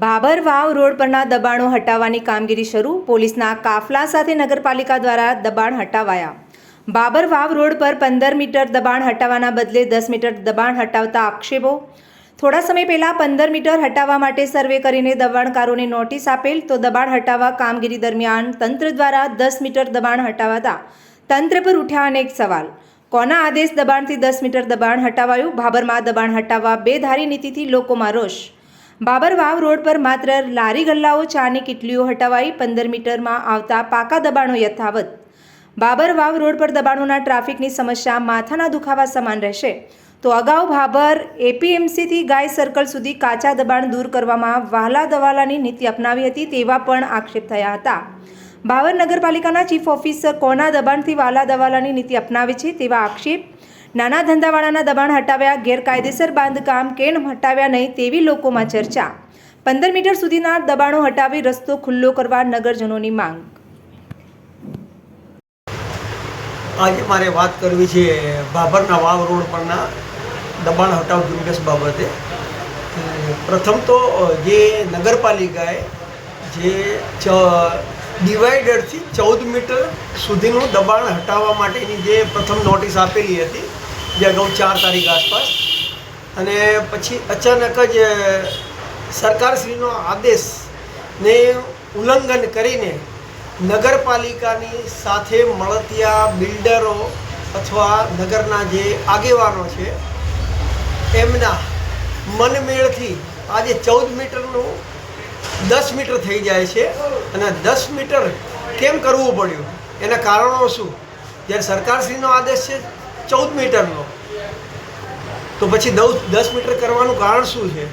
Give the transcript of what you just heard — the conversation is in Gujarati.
ભાભર વાવ રોડ પરના દબાણો હટાવવાની કામગીરી શરૂ. પોલીસના કાફલા સાથે નગરપાલિકા દ્વારા દબાણ હટાવાયા. બાબર વાવ રોડ પર પંદર મીટર દબાણ હટાવવાના બદલે દસ મીટર દબાણ હટાવતા આક્ષેપો. થોડા સમય પહેલાં પંદર મીટર હટાવવા માટે સર્વે કરીને દબાણકારોને નોટિસ આપેલ તો દબાણ હટાવવા કામગીરી દરમિયાન તંત્ર દ્વારા દસ મીટર દબાણ હટાવાતા. તંત્ર પર ઉઠ્યા અનેક સવાલ. કોના આદેશ દબાણથી દસ મીટર દબાણ હટાવાયું? ભાબરમાં દબાણ હટાવવા બેધારી નીતિથી લોકોમાં રોષ. બાબર વાવ રોડ પર માત્ર લારી ગલ્લાઓ, ચાની કિટલીઓ હટાવાઈ પંદર મીટરમાં આવતા પાકા દબાણો યથાવત. બાબર વાવ રોડ પર દબાણોના ટ્રાફિકની સમસ્યા માથાના દુખાવા સમાન રહેશે. તો અગાઉ ભાભર એપીએમસીથી ગાય સર્કલ સુધી કાચા દબાણ દૂર કરવામાં વહાલા દવાલાની નીતિ અપનાવી હતી તેવા પણ આક્ષેપ થયા હતા. ભાવર નગરપાલિકાના ચીફ ઓફિસર કોના દબાણથી વાલા દવાલાની નીતિ અપનાવે છે તેવા આક્ષેપ નાના ધંધાવાળાના દબાણ હટાવ્યા, ગેરકાયદેસર બાંધકામ કેમ હટાવ્યા નહીં તેવી લોકોમાં ચર્ચા. પંદર મીટર સુધીના દબાણો હટાવી રસ્તો ખુલ્લો કરવા નગરજનોની માંગ. આજે મારે વાત કરવી છે ભાભરના વાવ રોડ પરના દબાણ હટાવ ઝુંબેશ બાબતે. પ્રથમ તો જે નગરપાલિકાએ જે ડિવાઈડરથી ચૌદ મીટર સુધીનું દબાણ હટાવવા માટેની જે પ્રથમ નોટિસ આપેલી હતી, જે અગાઉ ચાર તારીખ આસપાસ. અને પછી અચાનક જ સરકારશ્રીનો આદેશને ઉલ્લંઘન કરીને નગરપાલિકાની સાથે મળતિયા બિલ્ડરો અથવા નગરના જે આગેવાનો છે, એમના મનમેળથી આજે ચૌદ મીટરનું દસ મીટર થઈ જાય છે અને દસ મીટર કેમ કરવું પડ્યું? એના કારણો શું? જ્યારે સરકારશ્રીનો આદેશ છે, ચૌદ મીટરનો. તો પછી દસ મીટર કરવાનું કારણ શું છે?